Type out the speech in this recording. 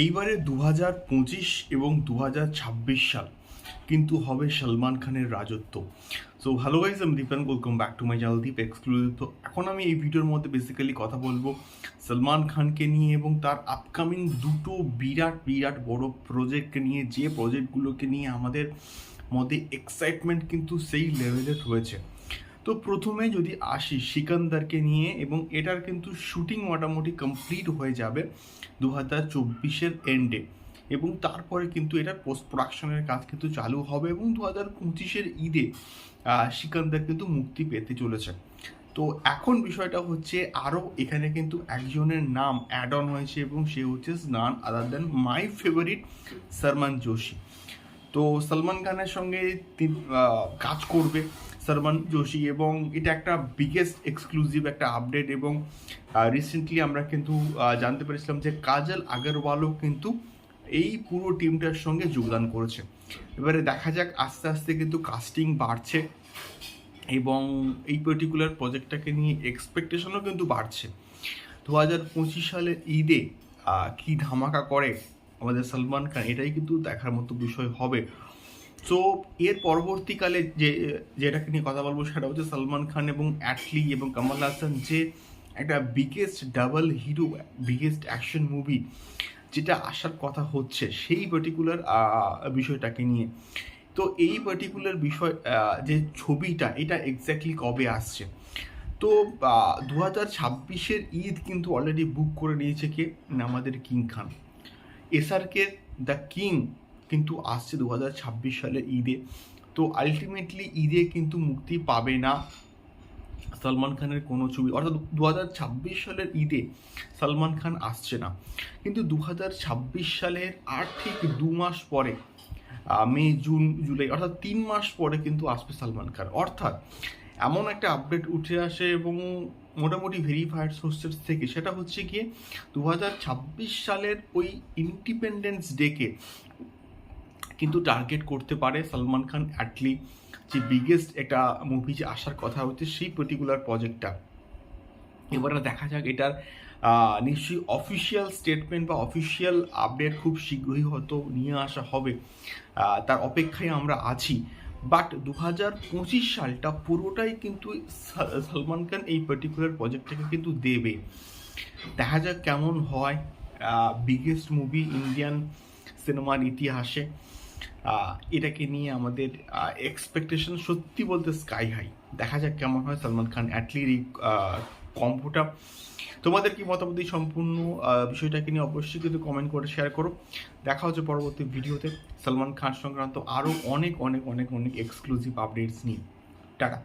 এইবারে দু হাজার পঁচিশ এবং দু হাজার ছাব্বিশ সাল কিন্তু হবে সলমান খানের রাজত্ব। সো হ্যালো গাইজ আমি Dipan welcome back to my channel Deep exclusive তো এখন আমি এই ভিডিওর মধ্যে বেসিক্যালি কথা বলব সলমান খানকে নিয়ে এবং তার আপকামিং দুটো বিরাট বিরাট বড় প্রজেক্টকে নিয়ে, যে প্রজেক্টগুলোকে নিয়ে আমাদের মধ্যে এক্সাইটমেন্ট কিন্তু সেই লেভেলের রয়েছে। তো প্রথমে যদি আসি সিকান্দারকে নিয়ে, এবং এটার কিন্তু শুটিং মোটামুটি কমপ্লিট হয়ে যাবে দু হাজার চব্বিশের এন্ডে। এবং তারপরে কিন্তু এটা পোস্ট প্রোডাকশনের কাজ কিন্তু চালু হবে এবং দু হাজার পঁচিশের ঈদে সিকান্দার কিন্তু মুক্তি পেতে চলেছে। তো এখন বিষয়টা হচ্ছে আরও এখানে কিন্তু একজনের নাম অ্যাড অন হয়েছে এবং সে হচ্ছে none other than my favourite Salman Joshi তো সলমান খানের সঙ্গে কাজ করবে সলমান যোশী এবং এটা একটা বিগেস্ট এক্সক্লুসিভ একটা আপডেট এবং রিসেন্টলি আমরা কিন্তু জানতে পেরেছিলাম যে কাজল আগরওয়ালও কিন্তু এই পুরো টিমটার সঙ্গে যোগদান করেছে। এবারে দেখা যাক আস্তে আস্তে কিন্তু কাস্টিং বাড়ছে এবং এই পার্টিকুলার প্রজেক্টটাকে নিয়ে এক্সপেকটেশনও কিন্তু বাড়ছে। দু হাজার পঁচিশ সালের ঈদে কি ধামাকা করে আমাদের সলমান খান, এটাই কিন্তু দেখার মতো বিষয় হবে। সো এর পরবর্তীকালে যে, যেটাকে নিয়ে কথা বলব সেটা হচ্ছে সলমান খান এবং অ্যাটলি এবং কমল হাসান যে একটা biggest double hero biggest action movie যেটা আসার কথা হচ্ছে সেই পার্টিকুলার বিষয়টাকে নিয়ে। তো এই পার্টিকুলার বিষয় যে ছবিটা, এটা এক্স্যাক্টলি কবে আসছে? তো দু হাজার ছাব্বিশের ঈদ কিন্তু অলরেডি বুক করে নিয়েছে কে? আমাদের king Khan. SRK the king কিন্তু আসছে দু হাজার ছাব্বিশ সালের ঈদে। তো আলটিমেটলি ঈদে কিন্তু মুক্তি পাবে না সলমান খানের কোনো ছবি। অর্থাৎ দু হাজার ছাব্বিশ সালের ঈদে সলমান খান আসছে না। কিন্তু দু হাজার ছাব্বিশ সালের আর ঠিক দু মাস পরে মে, জুন, জুলাই, অর্থাৎ তিন মাস পরে কিন্তু আসবে সলমান খান। অর্থাৎ এমন একটা আপডেট উঠে আসে এবং মোটামুটি ভেরিফাইড সোর্সেস থেকে, সেটা হচ্ছে গিয়ে দু হাজার ছাব্বিশ সালের ওই ইন্ডিপেন্ডেন্স ডেকে কিন্তু টার্গেট করতে পারে সলমান খান অ্যাটলি যে বিগেস্ট একটা মুভি যে আসার কথা হচ্ছে সেই পার্টিকুলার প্রজেক্টটা এবারে দেখা যাক এটার নিশ্চয়ই অফিসিয়াল স্টেটমেন্ট বা অফিসিয়াল আপডেট খুব শীঘ্রই হয়তো নিয়ে আসা হবে। তার অপেক্ষায় আমরা আছি। বাট দু হাজার পঁচিশ সালটা পুরোটাই কিন্তু সলমান খান এই পার্টিকুলার প্রজেক্টটাকে কিন্তু দেবে। দেখা যাক কেমন হয় বিগেস্ট মুভি ইন্ডিয়ান সিনেমার ইতিহাসে। এটাকে নিয়ে আমাদের এক্সপেকটেশন সত্যি বলতে স্কাই হাই দেখা যাক কেমন হয় সলমান খান অ্যাটলির এই কম্পোটা তোমাদের কি মতামত এই সম্পূর্ণ বিষয়টাকে নিয়ে অবশ্যই কিন্তু কমেন্ট করে শেয়ার করো। দেখা হচ্ছে পরবর্তী ভিডিওতে। সলমান খান সংক্রান্ত আরও অনেক অনেক অনেক অনেক এক্সক্লুসিভ আপডেটস নিয়ে। টাটা।